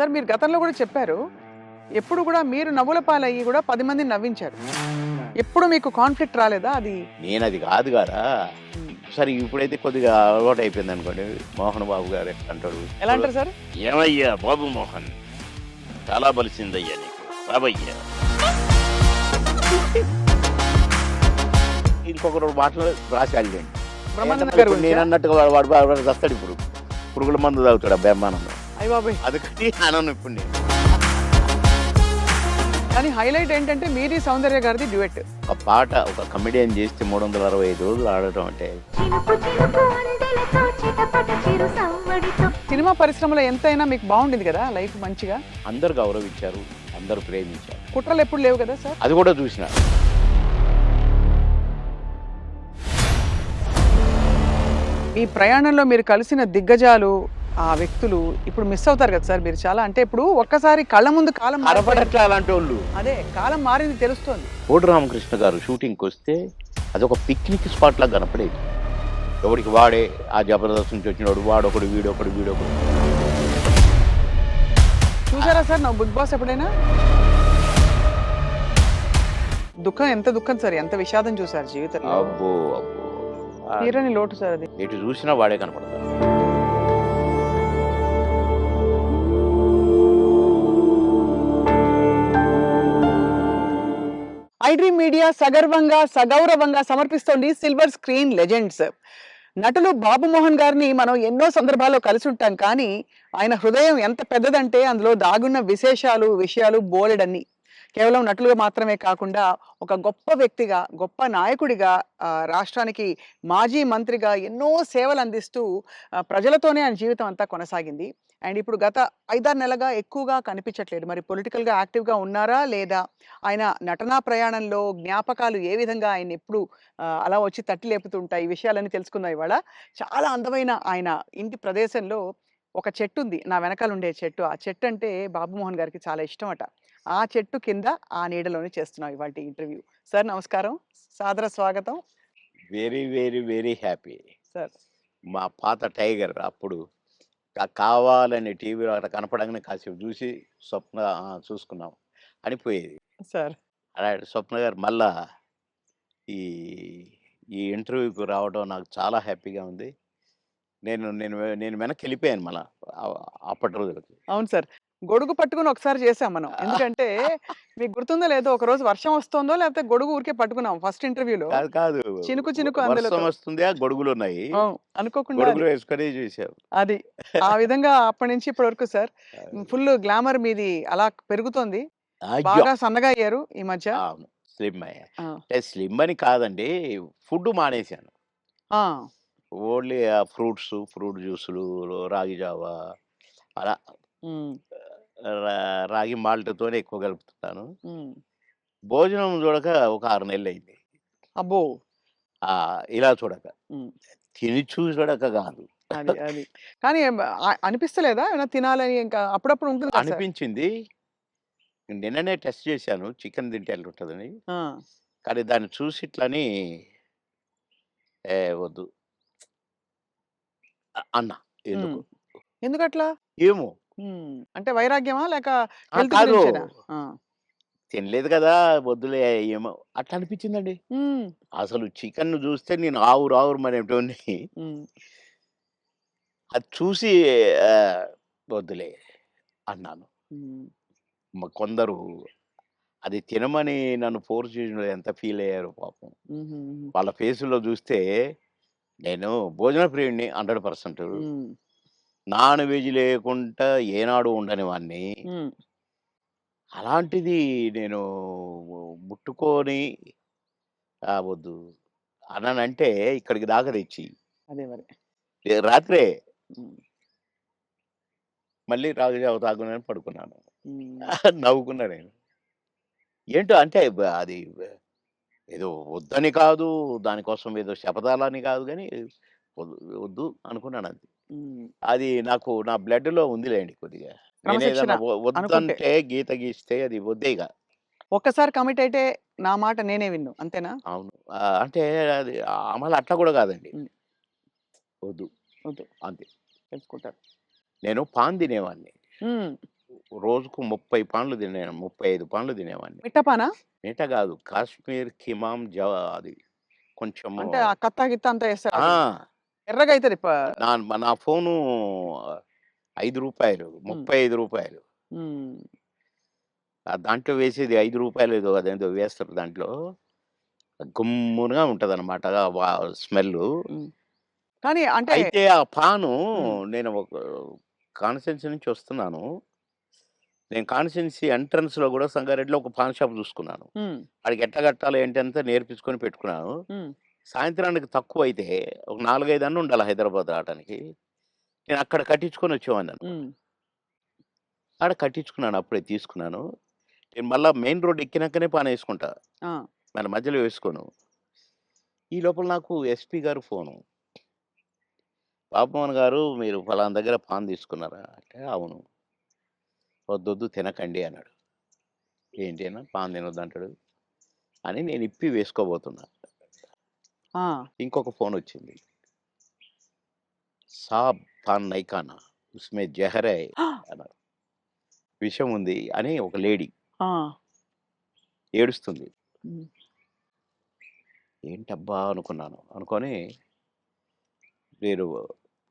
Sir మీరు గతంలో కూడా చెప్పారు. ఎప్పుడు కూడా మీరు నవ్వుల పాలయ్యి కూడా పది మందిని నవ్వించారు. ఎప్పుడు మీకు కాన్ఫ్లిక్ట్ రాలేదా? అది నేను అది కాదు కదా సరే ఇప్పుడైతే కొద్దిగా అలవాటు అయిపోయింది అనుకోండి. మోహన్ బాబు గారు అంటాడు? ఎలా అంటారు సార్? ఏమయ్యా బాబు మోహన్? చాలా బలిసిందయ్యా నీకు. రాబయ్యా ఇంకొకరు మాటలు ఇప్పుడు నేను అన్నట్టుగా వాడు వాడు చస్తాడు ఇప్పుడు. పురుగుల మందు తాగుతాడు బ్రహ్మానందం అయ్య బాబాయ్. అందుకని అనను ఇప్పుడు నేను కానీ హైలైట్ ఏంటంటే మీది సౌందర్య గారిది డ్యూయట్. ఒక పాట ఒక కమెడియన్ చేస్తే మూడు వందల అరవై ఐదు రోజులు ఆడటం అంటే. సినిమా పరిశ్రమలో ఎంతైనా మీకు బాగుండింది కదా లైఫ్ మంచిగా? అందరు గౌరవించారు అందరూ ప్రేమించారు. కుట్రలు ఎప్పుడు లేవు కదా సార్? అది కూడా చూసిన. మీ ప్రయాణంలో మీరు కలిసిన దిగ్గజాలు ఆ వ్యక్తులు ఇప్పుడు మిస్ అవుతారు కదా సార్ మీరు చాలా అంటే ఇప్పుడు ఒక్కసారి కళ్ళ ముందు కాలం అలాంటి వాళ్ళు. అదే కాలం మారింది తెలుస్తోంది. కోటి రామకృష్ణ గారు షూటింగ్కి వస్తే అదొక పిక్నిక్ స్పాట్ లాగా కనపడేది. ఎవరికి వాడే ఆ జబర్దస్త్ నుంచి వచ్చినవాడు వాడొకడు వీడొకడు వీడొకడు. చూసారా సార్ నా బిగ్ బాస్ ఎప్పుడైనా? దుఃఖం ఎంత దుఃఖం సార్ ఎంత విషాదం చూసారు జీవితంలో. అబ్బో అబ్బో. తీరని లోటు సార్ అది. ఎటు చూసినా వాడే కనపడతాడు. ఐడ్రీమ్ మీడియా సగర్వంగా సగౌరవంగా సమర్పిస్తోంది సిల్వర్ స్క్రీన్ లెజెండ్స్. నటులు బాబు మోహన్ గారిని మనం ఎన్నో సందర్భాల్లో కలిసి ఉంటాం కానీ ఆయన హృదయం ఎంత పెద్దదంటే అందులో దాగున్న విశేషాలు విషయాలు బోలెడన్ని. కేవలం నటులుగా మాత్రమే కాకుండా ఒక గొప్ప వ్యక్తిగా గొప్ప నాయకుడిగా రాష్ట్రానికి మాజీ మంత్రిగా ఎన్నో సేవలు అందిస్తూ ప్రజలతోనే ఆయన జీవితం అంతా కొనసాగింది. అండ్ ఇప్పుడు గత ఐదారు నెలగా ఎక్కువగా కనిపించట్లేదు. మరి పొలిటికల్గా యాక్టివ్గా ఉన్నారా? లేదా ఆయన నటనా ప్రయాణంలో జ్ఞాపకాలు ఏ విధంగా ఆయన ఎప్పుడు అలా వచ్చి తట్టి లేపుతుంటాయి? ఈ విషయాలన్నీ తెలుసుకుందాం ఇవాళ. చాలా అందమైన ఆయన ఇంటి ప్రదేశంలో ఒక చెట్టు ఉంది. నా వెనకాల ఉండే చెట్టు. ఆ చెట్టు అంటే బాబుమోహన్ గారికి చాలా ఇష్టం అట ఆ చెట్టు కింద ఆ నీడలోనే చేస్తున్నాం ఇవాళ ఇంటర్వ్యూ. సార్ నమస్కారం. సాదర స్వాగతం. Very very very happy. Sir. మా పాత టైగర్ అప్పుడు కావాలని టీవీలో అక్కడ కనపడంగానే కాసేపు చూసి స్వప్న చూసుకున్నాం అనిపోయేది సార్. అలాంటి స్వప్న గారు మళ్ళా ఈ ఈ ఇంటర్వ్యూకి రావడం నాకు చాలా హ్యాపీగా ఉంది. నేను నేను నేను వెనక్కి వెళ్ళిపోయాను మళ్ళా అప్పటి రోజులకి. అవును సార్. గొడుగు పట్టుకుని ఒకసారి చేసాం మనం. ఎందుకంటే మీకు గుర్తుందో లేదో ఒక రోజు వర్షం వస్తుందో లేకపోతే గొడుగు ఊరికే పట్టుకున్నాం ఫస్ట్ ఇంటర్వ్యూలో. కాదు చినుకు చినుకు అందులో వస్తుంది ఆ గొడుగులు ఉన్నాయి. అనుకోకుండా వేసుకొని చూసావు అది. ఆ విధంగా అప్పటి నుంచి ఇప్పటి వరకు సార్ ఫుల్ గ్లామర్ మీది అలా పెరుగుతోంది. బాగా సన్నగా అయ్యారు ఈ మధ్య. స్లిమ్ అయ్యా. స్లిమ్ అని కాదండి ఫుడ్ మానేశాను. ఓన్లీ ఫ్రూట్స్ ఫ్రూట్ జ్యూసులు రాగి జావా అలా. రా- రాగి మాల్ట్తోనే ఎక్కువ కలుపుతున్నాను ఉమ్. భోజనం చూడక ఒక ఆరు నెలలు అయింది అబ్బో! ఆ, ఇలా చూడక. ఉమ్, తిని చూడక కాదు. అది అది. కానీ ఏం- ఆ- అనిపిస్తలేదా? ఏమైనా తినాలని ఇంకా అప్పుడప్పుడు ఉంటుంది కదా సార్. అనిపించింది. నిన్ననే టెస్ట్ చేశాను. చికెన్ తింటే ఎలా ఉంటుందని. ఆ, కానీ దాన్ని చూసి ఇట్లని ఏ వద్దు. అ- అన్న. ఎందుకు? ఎందుకట్లా? ఏమో. అంటే వైరాగ్యమా? లేక ఆ, హెల్త్ కాదు. గురించేనా? ఆ, తినలేదు కదా! వద్దులే ఏమో అట్లా అనిపించిందండి. ఉమ్, అసలు చికెన్ చూస్తే నేను ఆవురు ఆవురు మరేటోని ఉమ్, అది చూసి ఆ, వద్దులే అన్నాను. ఉమ్. మ- కొందరు అది తినమని నన్ను ఫోర్స్ చేసిన ఎంత ఫీల్ అయ్యారు పాపం. వాళ్ళ ఫేసులో చూస్తే నేను భోజన ప్రియుడిని hundred percent. Um, non veg లేకుండా ఏనాడు ఉండని వాడిని ఉమ్. అలాంటిది నేను ముట్టుకొని ఆ, వద్దు అన్నానంటే ఇక్కడికి దాకా తెచ్చి అదే మరి రాత్రే ఉమ్, మళ్ళీ రాగుజావ తాగునని పడుకున్నాను ఉమ్. నవ్వుకున్నా నేను ఏంటో అంటే బ- అది బ- ఏదో వద్దని కాదు దానికోసం ఏదో శపథాలని కాదు కానీ వద్దు వద్దు అనుకున్నాను అంతే ఉమ్. అది నాకు నా blood లో ఉందిలేండి కొద్దిగా. వద్దంటే గీత గీస్తే అది వద్దేగా ఒక్కసారి కమిట్ అయితే నా మాట నేనే విన్ను అంతేనా? అవును. అంటే అది అమలు అట్లా కూడా కాదండి. వద్దు. వద్దు. అంతే. తెలుసుకుంటారు. నేను పాన్ తినేవాడిని. రోజుకు ముప్పై పాన్లు తినేవాడిని ముప్పై ఐదు పాన్లు తినేవాడిని. మిట్టపానా మిగతా కాదు కాశ్మీర్ కిమాం జవా అది కొంచెం అంటే కత్తా గిత్త అంతా వేస్తారు ఎర్రగా అవుతుంది నా నా ఫోను ఐదు రూపాయలు ముప్పై ఐదు రూపాయలు. ఆ దాంట్లో వేసేది ఐదు రూపాయలు ఏదో అదేదో వేస్తారు దాంట్లో. గుమ్ముగా ఉంటుంది అనమాట స్మెల్ కానీ అంటే అయితే ఆ పాను. నేను ఒక కాన్స్టెన్సీ నుంచి వస్తున్నాను. నేను కాన్స్టెన్సీ ఎంట్రన్స్లో కూడా సంగారెడ్డిలో ఒక పాన్ షాప్ చూసుకున్నాను. వాడికి ఎట్లా కట్టాలి ఏంటి అంతా నేర్పించుకొని పెట్టుకున్నాను. సాయంత్రానికి తక్కువ అయితే ఒక నాలుగైదు అన్న ఉండాలి హైదరాబాద్ రావడానికి నేను అక్కడ కట్టించుకొని వచ్చేవాడిని ఆడ కట్టించుకున్నాను అప్పుడే తీసుకున్నాను. నేను మళ్ళీ మెయిన్ రోడ్ ఎక్కినాకనే పాన్ వేసుకుంటా మన మధ్యలో వేసుకోను. ఈ లోపల నాకు ఎస్పీ గారు ఫోను. బాబుమోహన్ గారు మీరు ఫలానా దగ్గర పాన్ తీసుకున్నారా? అంటే అవును. వద్దొద్దు తినకండి అన్నాడు. ఏంటి అన్న? పాన్ తినొద్దు అంటాడు. అని నేను ఇప్పి వేసుకోబోతున్నా. ఆ, ఇంకొక ఫోన్ వచ్చింది సాబ్ పాన్ నైకానా ఉస్మే జహరే అన్నారు విషయం ఉంది అని ఒక లేడీ ఆ, ఏడుస్తుంది. ఉమ్, ఏంటబ్బా? అనుకున్నాను. అనుకొని నేను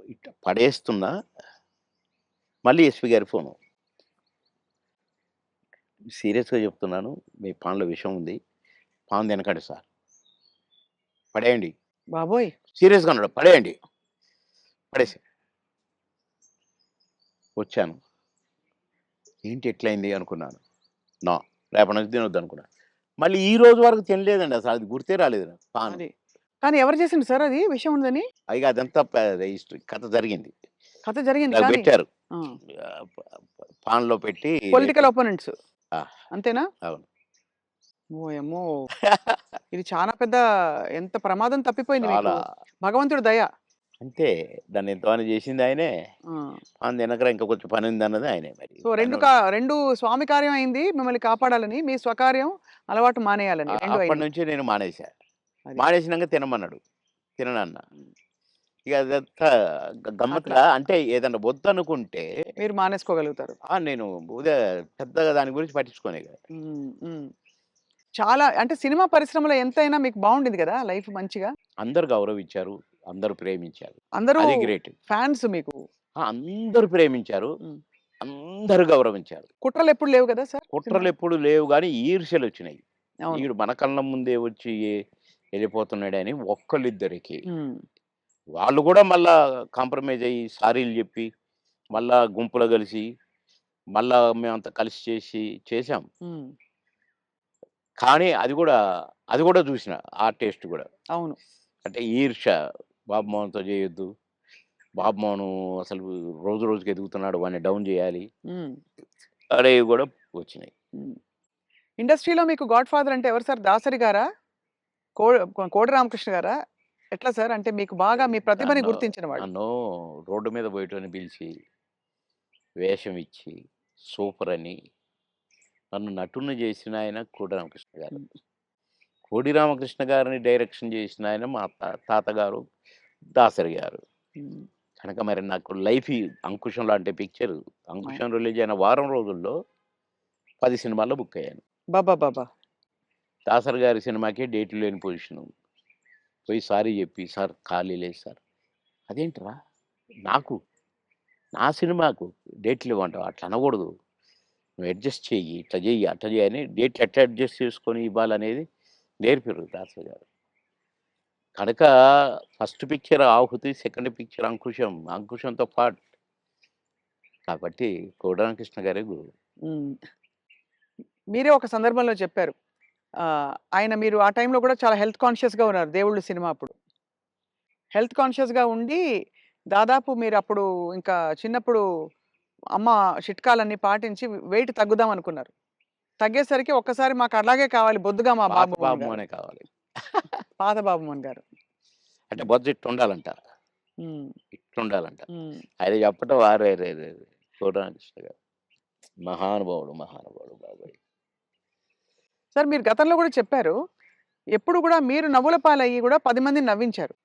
ఇట్ట పడేస్తున్నా. మళ్ళీ ఎస్పీ గారి ఫోను. సీరియస్గా చెప్తున్నాను. మీ పాన్లో విషయం ఉంది పాన్ తినకండి సార్. పడేయండి. బాబోయ్. సీరియస్గా ఉన్నాడు. పడేయండి. పడేసి. వచ్చాను. ఏంటి ఎట్లయింది అనుకున్నాను. నా రేపటి నుంచి తినొద్దు అనుకున్నాను. మళ్ళీ ఈ రోజు వరకు తినలేదండి అసలు. అది గుర్తే రాలేదు నాకు. పాన్. అది. కానీ ఎవరు చేసిండు సార్ అది? విషయం ఉందని? ఇక అదంతా హిస్టరీ కథ జరిగింది. కథ జరిగింది నాకు పెట్టారు. పాన్లో పెట్టి పొలిటికల్ ఒపోనెంట్స్. అంతేనా? అవును. ఓయమ్మో ఇది చాలా పెద్ద ఎంత ప్రమాదం తప్పిపోయింది మీకు. చాలా. భగవంతుడు దయ. అంతే దాన్ని ఎంతమని చేసింది ఆయనే. పాన్ తినకరా ఇంకా కొంచెం పని ఉంది అన్నది ఆయనే మరి. సో రెండు కా రెండు స్వామి కార్యం అయింది. మిమ్మల్ని కాపాడాలని మీ స్వకార్యం అలవాటు మానేయాలని. ఆ- రెండు అప్పటి అయింది. నుంచి నేను మానేశా. అది. మానేసినాక తినమన్నాడు. తిననన్న. ఇక అదంతా గ- గమ్మత్తుగా అంటే ఏదన్నా వద్దు అనుకుంటే మీరు మానేసుకోగలుగుతారు. ఆ, నేను ఉదయం పెద్దగా దాని గురించి పట్టించుకోనే కదా. ఉమ్, ఉమ్. చాలా అంటే సినిమా పరిశ్రమలో ఎంతైనా మీకు బాగుండింది కదా లైఫ్ మంచిగా? అందరు గౌరవించారు అందరు ప్రేమించారు. అందరూ అది గ్రేట్. ఫ్యాన్స్ మీకు. అందరు ప్రేమించారు. అందరు గౌరవించారు. కుట్రలు ఎప్పుడు లేవు కదా సార్ కుట్రలు ఎప్పుడు లేవు కానీ ఈర్ష్యలు వచ్చినాయి. ఈడు మన కళ్ళ ముందే వచ్చి వెళ్ళిపోతున్నాడని ఒక్కళ్ళిద్దరికి. వాళ్ళు కూడా మళ్ళా కాంప్రమైజ్ అయ్యి సారీలు చెప్పి మళ్ళా గుంపులో కలిసి మళ్ళా మేమంతా కలిసి చేసి చేసాం కానీ అది కూడా అది కూడా చూసిన ఆ టేస్ట్ కూడా. అవును. అంటే ఈర్ష బాబు మోహన్తో చేయొద్దు. బాబు మోహన్ అసలు రోజు రోజుకి ఎదుగుతున్నాడు వాడిని డౌన్ చేయాలి. అనేవి కూడా వచ్చినాయి. ఇండస్ట్రీలో మీకు గాడ్ ఫాదర్ అంటే ఎవరు సార్? దాసరి గారా? కో కోడి రామకృష్ణ గారా? ఎట్లా సార్? అంటే మీకు బాగా మీ ప్రతిభని గుర్తించిన వాడు. నన్ను రోడ్డు మీద పోయేటని పిలిచి వేషం ఇచ్చి సూపర్ అని నన్ను నటుని చేసిన ఆయన కోడి రామకృష్ణ గారు. కోడి రామకృష్ణ గారిని డైరెక్షన్ చేసిన ఆయన మా తా- తాతగారు దాసరి గారు. కనుక మరి నాకు లైఫ్ అంకుశం లాంటి పిక్చర్ అంకుశం రిలీజ్ అయిన వారం రోజుల్లో పది సినిమాల్లో బుక్ అయ్యాను. బాబా బాబా దాసరి గారి సినిమాకి డేట్లు లేని పొజిషను. పోయి సారీ చెప్పి సార్ ఖాళీ లేదు సార్. అదేంట్రా? నాకు నా సినిమాకు డేట్లు ఇవ్వంటావు అట్లా అనకూడదు. నువ్వు అడ్జస్ట్ చెయ్యి ఇట్లా చెయ్యి అట్లా చెయ్యి అని డేట్లు ఎట్లా అడ్జస్ట్ చేసుకొని ఇవ్వాలనేది నేర్పారు దాసరి గారు. కనుక first picture Aahuti second picture Ankusam అంకుశంతో పాటు. కాబట్టి కోడరామకృష్ణ గారే గురువు మీరే ఒక సందర్భంలో చెప్పారు. ఆయన మీరు ఆ టైంలో కూడా చాలా హెల్త్ కాన్షియస్గా ఉన్నారు దేవుళ్ళు సినిమా అప్పుడు. హెల్త్ కాన్షియస్గా ఉండి దాదాపు మీరు అప్పుడు ఇంకా చిన్నప్పుడు అమ్మ చిట్కాలన్నీ పాటించి వెయిట్ తగ్గుదాం అనుకున్నారు తగ్గేసరికి ఒక్కసారి మాకు అలాగే కావాలి బొద్దుగా మా బాబు మోహన్ బాబు గారు. అనే కావాలి. పాత బాబు మోహన్ గారు. అంటే బొజ్జ ఇట్టు ఉండాలంట ఇట్టు ఉండాలంట. ఆయన చెప్పటం వారే గారు. మహానుభావుడు మహానుభావుడు బాబాయ్. సార్ మీరు గతంలో కూడా చెప్పారు. ఎప్పుడు కూడా మీరు నవ్వుల పాలయ్యి కూడా పది మందిని నవ్వించారు.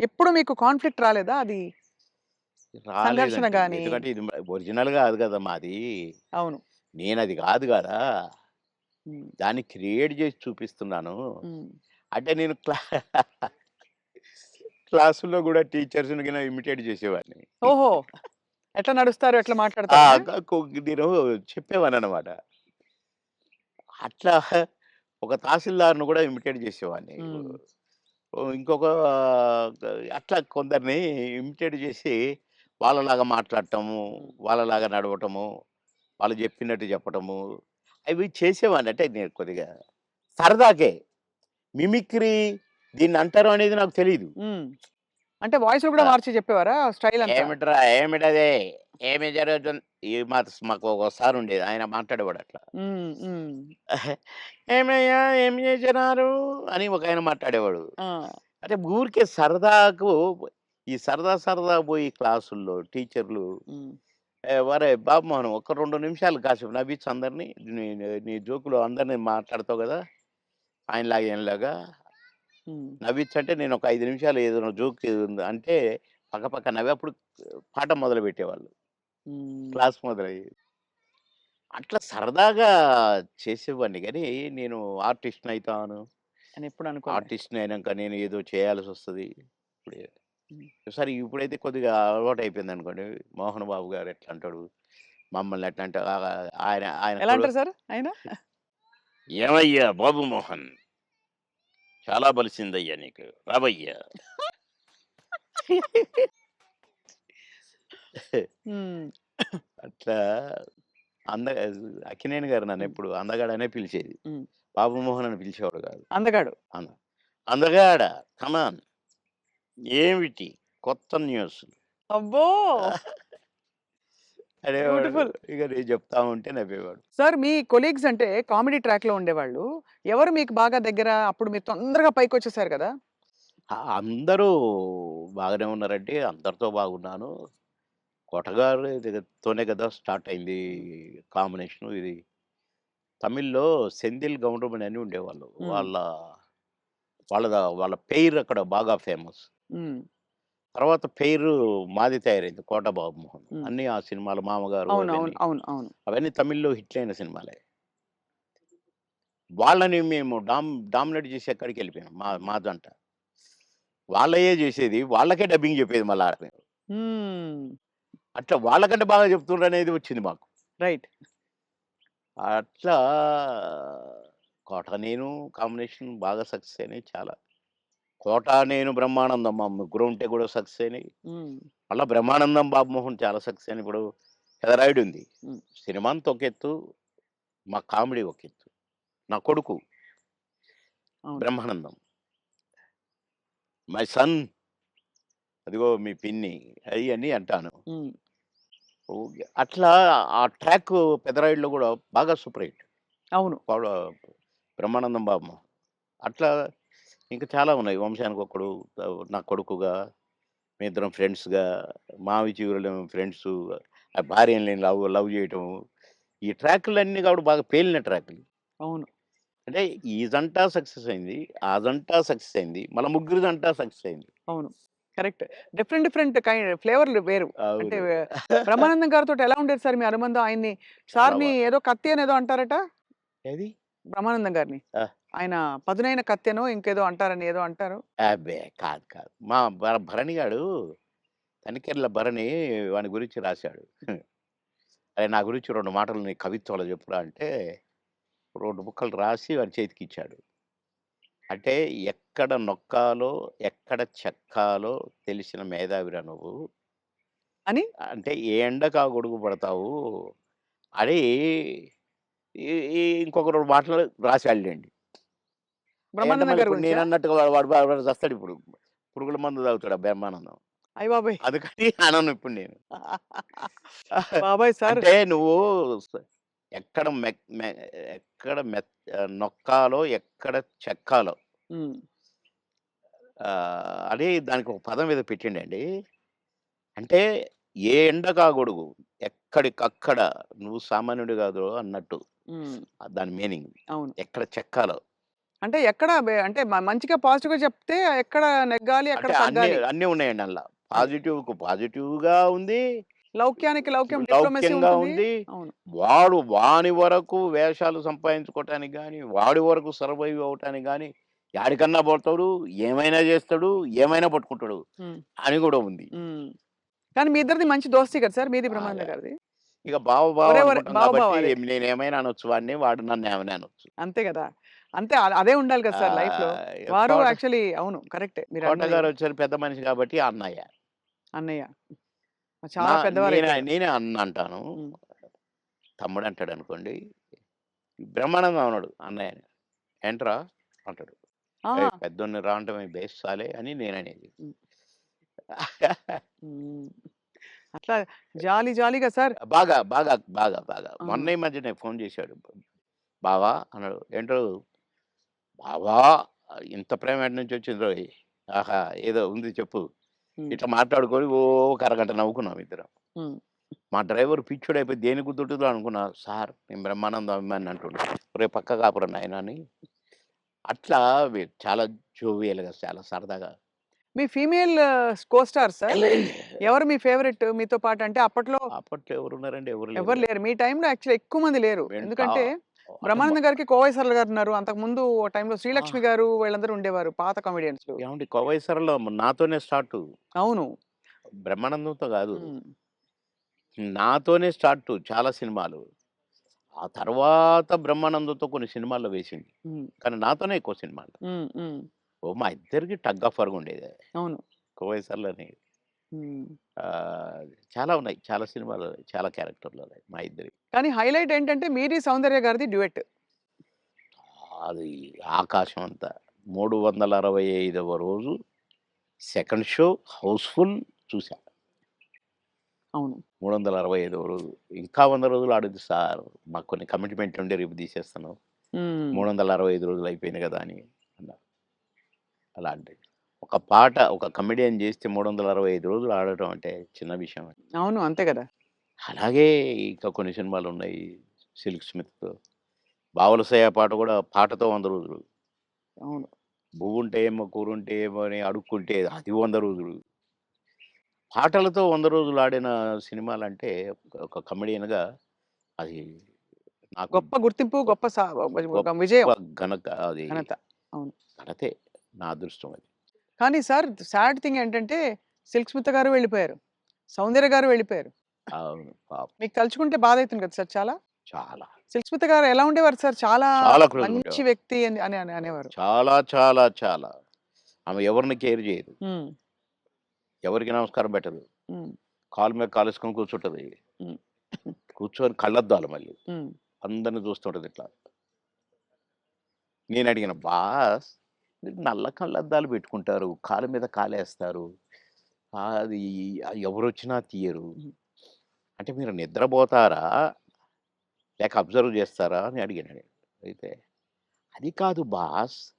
ఎప్పుడు మీకు కాన్ఫ్లిక్ట్ రాలేదా? అది సంఘర్షణ రాలేదండి. గాని ఎందుకంటే ఇది ఒరిజినల్ కాదు కదా మాది. అవును. నేను అది కాదు కదా. ఉమ్, దాన్ని క్రియేట్ చేసి చూపిస్తున్నాను. ఉమ్, అంటే నేను క్లా క్లాసుల్లో కూడా టీచర్స్ని కింద ఇమిటేట్ చేసేవాడిని. ఓహో! ఎట్లా నడుస్తారు? ఎట్లా ఆ, మాట్లాడతారు? క- కొ- నేను చెప్పేవాని అనమాట అట్లా ఒక తహసీల్దార్ను కూడా ఇమిటేట్ చేసేవాడిని. ఉమ్, ఓ ఇంకొక అట్లా కొందరిని ఇమిటేట్ చేసి వాళ్ళలాగా మాట్లాడటము వాళ్ళలాగా నడవటము వాళ్ళు చెప్పినట్టు చెప్పటము అవి చేసేవాడిని. అంటే నేను కొద్దిగా సరదాకే మిమిక్రీ దీన్ని అంటారు అనేది నాకు తెలియదు. అంటే వాయిస్ కూడా మార్చి చెప్పేవారా? స్టైల్ ఏమిట్రా ఏమిటదే? ఏమి జరుగుతుంది? ఈ మా మాకు ఒకసారి ఉండేది ఆయన మాట్లాడేవాడు అట్లా. ఏమయ్యా ఏం చేసినారు అని ఒక ఆయన మాట్లాడేవాడు. అంటే ఊరికే సరదాకు ఈ సరదా సరదా పోయి క్లాసుల్లో టీచర్లు ఉమ్, "ఏ, వరే బాబు మోహన్ ఒక రెండు నిమిషాలు కాసేపు నవ్వించు అందరినీ. నీ నీ జోకులు అందరినీ మాట్లాడతావు కదా ఆయనలాగా ఈయనలాగా. నవ్వించంటే నేను ఒక ఐదు నిమిషాలు ఏదైనా జోక్ ఉంది అంటే పక్క పక్క నవ్వి అప్పుడు పాఠం మొదలు పెట్టేవాళ్ళు. క్లాస్ మొదలయ్యేది అట్లా సరదాగా చేసేవాడిని కానీ నేను ఆర్టిస్ట్ని అవుతాను అని ఎప్పుడు అనుకోలే. ఆర్టిస్ట్ని అయినాక నేను ఏదో చేయాల్సి వస్తుంది. ఇప్పుడు సరే ఇప్పుడైతే కొద్దిగా అలవాటు అయిపోయింది అనుకోండి మోహన్ బాబు గారు ఎట్లా అంటాడు మమ్మల్ని ఎట్లా అంటే ఆయన ఆయన ఎలా కొడు- అంటారు సార్ ఆయన? ఏమయ్యా బాబు మోహన్? చాలా బలిసిందయ్యా నీకు. రాబయ్యా ఉమ్, అట్లా అంద అక్కినేని గారు నన్ను ఎప్పుడు అందగాడనే పిలిచేది. బాబు మోహన్ అని పిలిచేవాడు కాదు. అందగాడు. అంద అందగాడ? కమాన్. ఏమిటి కొత్త న్యూస్? అబ్బో! అనేవాడు. బ్యూటిఫుల్. ఇక నేను చెప్తా ఉంటే నవ్వేవాడు. సార్ మీ కొలీగ్స్ అంటే కామెడీ ట్రాక్లో ఉండేవాళ్ళు. ఎవరు మీకు బాగా దగ్గర? అప్పుడు మీరు తొందరగా పైకి వచ్చేసారు కదా? ఆ, అందరూ బాగానే ఉన్నారంటే అందరితో బాగున్నాను. కొట్టగారు తోనే కదా స్టార్ట్ అయింది కాంబినేషన్. ఇది తమిళ్ళో సెందిల్ గౌండమని అని ఉండేవాళ్ళు. వాళ్ళ వాళ్ళ వాళ్ళ పేరు అక్కడ బాగా ఫేమస్. ఉమ్, తర్వాత పేరు మాది తయారైంది కోట బాబు మోహన్. అన్ని ఆ సినిమాలు మామగారు అవును అవును అవన్నీ. అవును అవును. అవన్నీ తమిళ్ళో హిట్ అయిన సినిమాలే. వాళ్ళని మేము డామ్ డామినేట్ చేసి ఎక్కడికి వెళ్ళిపోయాం. మా మా జంట. వాళ్ళయే చేసేది వాళ్ళకే డబ్బింగ్ చెప్పేది మళ్ళా అట్లా వాళ్ళకంటే బాగా చెప్తుండ్రు అనేది వచ్చింది మాకు. రైట్. అట్లా కోట నేను కాంబినేషన్ బాగా సక్సెస్ అయినాయి చాలా. కోట నేను బ్రహ్మానందం మా ముగ్గురు ఉంటే కూడా సక్సెస్ అయినాయి. మళ్ళీ బ్రహ్మానందం బాబు మోహన్ చాలా సక్సెస్ అయినాయి. ఇప్పుడు పెదరాయుడు ఉంది మ్మ్. సినిమా అంతా ఒక ఎత్తు మా కామెడీ ఒక ఎత్తు. నా కొడుకు బ్రహ్మానందం. మై సన్ అదిగో మీ పిన్ని అవి అని అంటాను. అట్లా ఆ ట్రాక్ పెదరాయుడులో కూడా బాగా సూపర్ హిట్. అవును. బ్రహ్మానందం బాబు అట్లా ఇంకా చాలా ఉన్నాయి. వంశానికి ఒకడు నా కొడుకుగా మీ ఇద్దరం ఫ్రెండ్స్గా మావి చివరిలో ఫ్రెండ్స్ ఆ భార్యని నేను లవ్ లవ్ చేయటం ఈ ట్రాక్లన్నీ కాబట్టి బాగా పేలిన ట్రాక్లు. అవును. అంటే ఈ జంట సక్సెస్ అయింది ఆ జంట సక్సెస్ అయింది మన ముగ్గురు జంట సక్సెస్ అయింది. అవును. కరెక్ట్. డిఫరెంట్ డిఫరెంట్ కైండ్ ఫ్లేవర్లు వేరు. అంటే బ్రహ్మానందం గారితో ఎలా ఉండేది సార్ మీ అనుబంధం ఆయన్ని? సార్ని ఏదో కత్తి అని ఏదో అంటారట? ఏది? బ్రహ్మానందం గారిని. ఆయన పదునైన కత్తెనో ఇంకేదో అంటారని ఏదో అంటారు. అబ్బే! కాదు కాదు. మా భర- భరణి గాడు తనికెర్ల భరణి వాని గురించి రాశాడు. అరే నా గురించి రెండు మాటలు నీ కవిత్వాలు చెప్పురా అంటే రెండు ముక్కలు రాసి వాని చేతికి ఇచ్చాడు. అంటే ఎక్కడ నొక్కాలో ఎక్కడ చెక్కాలో తెలిసిన మేధావిరా నువ్వు. అని? అంటే ఏ ఎండకు గొడుగు పడతావు? అని ఈ- ఈ ఇంకొక రెండు మాటలు రాసి వెళ్ళండి బ్రహ్మానందం గారి ఇప్పుడు గురించి? నేను అన్నట్టుగా వాడు వాడు చస్తాడు ఇప్పుడు. పురుగుల మందు తాగుతాడు ఆ బ్రహ్మానందం. అయ్య బాబాయ్! అందుకని అనను ఇప్పుడు నేను. బాబాయ్ సార్ అంటే నువ్వు ఎక్కడ ఎక్కడ నొక్కాలో ఎక్కడ చెక్కాలో. అని దానికి ఒక పదం మీద పెట్టిండండి. అంటే ఏ ఎండకా గొడుగు ఎక్కడికక్కడ నువ్వు సామాన్యుడు కాదు అన్నట్టు. దాని మీనింగ్. అవును. ఎక్కడ చెక్కాలో. అంటే ఎక్కడ అంటే మంచిగా పాజిటివ్గా చెప్తే ఎక్కడ నెగ్గాలి ఎక్కడ అన్ని తగ్గాలి అన్నీ ఉన్నాయండి అందులో. పాజిటివ్కు పాజిటివ్గా ఉంది. లౌక్యానికి లౌక్యం లౌక్యంగా ఉంది. వాడు వాని వరకు వేషాలు సంపాదించుకోవటానికి కానీ వాడి వరకు సర్వైవ్ అవటానికి కానీ యాడికన్నా పోతాడు ఏమైనా చేస్తాడు ఏమైనా పట్టుకుంటాడు అని కూడా ఉంది. కానీ మీ ఇద్దరిది మంచి దోస్తి కదా సార్? మీది బ్రహ్మానంద అదే. గారిది? ఇక బావ బావ ఒరే ఒరే, అనుకుంటాం బావ బావ కాబట్టి అదే. నేను ఏమైనా అనొచ్చు వాడిని వాడు నన్ను ఏమైనా అనొచ్చు. అంతే కదా? అంతే అదే ఉండాలి కదా సార్ లైఫ్లో వారు యాక్చువల్లీ అవును కరెక్టే మీరు కోట అన్నది. గారు వచ్చారు పెద్ద మనిషి కాబట్టి అన్నయ్య. అన్నయ్య. చాలా పెద్దవారు నేనే అన్న అంటాను. తమ్ముడు అంటాడు అనుకోండి బ్రహ్మానందం అన్నాడు అన్నయ్య అని. ఏంట్రా? అంటాడు. ఆహా. పెద్దోన్ని రావటమే బేస్ చాలే అని నేను అనేది. ఉమ్. ఉమ్. అట్లా జాలి జాలీగా సార్. బాగా బాగా బాగా బాగా. మొన్న ఈ మధ్యనే ఫోన్ చేశాడు. బావా అన్నాడు. ఏంటో బావా ఇంత ప్రేమ ఎక్కడి నుంచి వచ్చింది రోయ్? ఆహా! ఏదో ఉంది చెప్పు. ఇట్లా మాట్లాడుకొని ఓ ఒక అరగంట నవ్వుకున్నాం ఇద్దరం. మా డ్రైవర్ పిచ్చుడు అయిపోయి దేని గుర్తుంటుందో అనుకున్నా సార్ నేను బ్రహ్మానందం అభిమాని అంటుండే. రేపు పక్క కాపురం ఆయన అని. అట్లా చాలా జోవియల్గా చాలా సరదాగా. మీ ఫీమేల్ కో స్టార్ సార్? ఎవరు మీ ఫేవరెట్ మీతో పాటు? అంటే అప్పట్లో అప్పట్లో ఎవరు ఉన్నారండి? ఎవరు ఎవరు లేరు. మీ టైంలో యాక్చువల్లీ ఎక్కువ మంది లేరు. ఎందుకంటే బ్రహ్మానంద గారికి కోవైసర్ల గారు ఉన్నారు. అంతకు ముందు టైంలో శ్రీలక్ష్మి గారు వీళ్ళందరూ ఉండేవారు పాత కామెడియన్స్ ఏమండి? కోవైసరలో నాతోనే స్టార్ట్. అవును. బ్రహ్మానందంతో కాదు. నాతోనే స్టార్ట్ చాలా సినిమాలు. ఆ తర్వాత బ్రహ్మానందంతో కొన్ని సినిమాల్లో వేసింది. కానీ నాతోనే ఎక్కువ సినిమాలు. ఓ మా ఇద్దరికి టగ్ ఆఫ్ వరకు ఉండేది. అవును. కోవైసర్లోని ఆ, చాలా ఉన్నాయి. చాలా సినిమాలు చాలా క్యారెక్టర్లు ఉన్నాయి మా ఇద్దరి. కానీ హైలైట్ ఏంటంటే మీది సౌందర్య గారిది డ్యూయట్. అది ఆకాశం అంతా. మూడు వందల అరవై ఐదవ రోజు సెకండ్ షో హౌస్ఫుల్ చూసా అవును. మూడు వందల అరవై ఐదవ రోజు. ఇంకా వంద రోజులు ఆడుద్ది సార్. మాకు కొన్ని కమిట్మెంట్ ఉండి రేపు తీసేస్తాను ఉమ్. మూడు వందల అరవై ఐదు రోజులు అయిపోయింది కదా అని అన్నారు. అలాంటి ఒక పాట ఒక కమెడియన్ చేస్తే మూడు వందల అరవై ఐదు రోజులు ఆడటం అంటే చిన్న విషయం అవును. అంతే కదా! అలాగే ఇంకా కొన్ని సినిమాలు ఉన్నాయి సిల్క్ స్మిత్తో. బావలసయ్య పాట కూడా పాటతో వంద రోజులు. అవును. పువ్వుంటే ఏమో కూరుంటే ఏమో అని అడుక్కుంటే అది వంద రోజులు. పాటలతో వంద రోజులు ఆడిన సినిమాలు అంటే ఒక కమెడియన్గా అది నాకు గొప్ప గుర్తింపు గొప్ప సా- ఒక విజయం. గొప్ప ఘనత అది. ఘనత. అవును. ఘనతే నా అదృష్టం అది. కానీ సార్ సాడ్ థింగ్ ఏంటంటే సిల్క్ స్మిత గారు వెళ్ళిపోయారు. సౌందర్య గారు వెళ్ళిపోయారు. అవును. పాపం. మీకు తలుచుకుంటే బాధ అవుతుంది కదా సార్ చాలా? చాలా. సిల్క్ స్మిత గారు ఎలా ఉండేవారు సార్? చాలా చాలా close గా మంచి. వ్యక్తి అని అని అని అనేవారు. చాలా చాలా చాలా. ఆమె ఎవరిని కేర్ చేయదు. ఉమ్, ఎవరికి నమస్కారం పెట్టదు. ఉమ్, కాలు మీద కాలుసుకొని కూర్చుంటది. ఉమ్. కూర్చొని కళ్ళద్దాలు మళ్ళీ. ఉమ్, అందరిని చూస్తుంటది ఇట్లా. నేను అడిగిన బాస్ నల్ల కళ్ళద్దాలు పెట్టుకుంటారు. కాలు మీద కాలేస్తారు. అది ఎవరు వచ్చినా తీయరు. అంటే మీరు నిద్రపోతారా? లేక అబ్జర్వ్ చేస్తారా? అని అడిగాను. అయితే అది కాదు బాస్.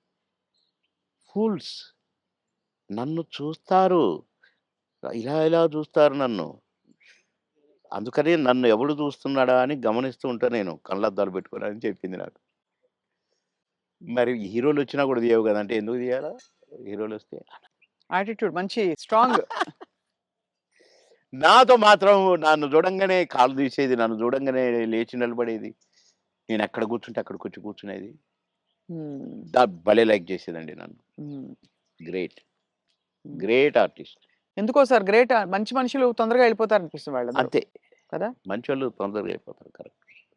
ఫూల్స్. నన్ను చూస్తారు. ఇలా ఇలా చూస్తారు నన్ను? అందుకని నన్ను ఎవడు చూస్తున్నాడా అని గమనిస్తూ ఉంటా నేను. కళ్ళద్దాలు పెట్టుకుని అని చెప్పింది నాకు. మరి హీరోలు వచ్చినా కూడా తీయవు కదా! అంటే ఎందుకు తీయాలా? హీరోలు వస్తే యాటిట్యూడ్ మంచి స్ట్రాంగ్ నాతో మాత్రం నన్ను చూడంగానే కాలు తీసేది నన్ను చూడంగానే లేచి నిలబడేది నేను ఎక్కడ కూర్చుంటే అక్కడ కూర్చు కూర్చునేది. భలే లైక్ చేసేదండి నన్ను. గ్రేట్. Great artist. ఎందుకో సార్ గ్రేట్ మంచి మనుషులు తొందరగా వెళ్ళిపోతారు అనిపిస్తుంది వాళ్ళు అంతే. కదా? మంచి వాళ్ళు తొందరగా అయిపోతారు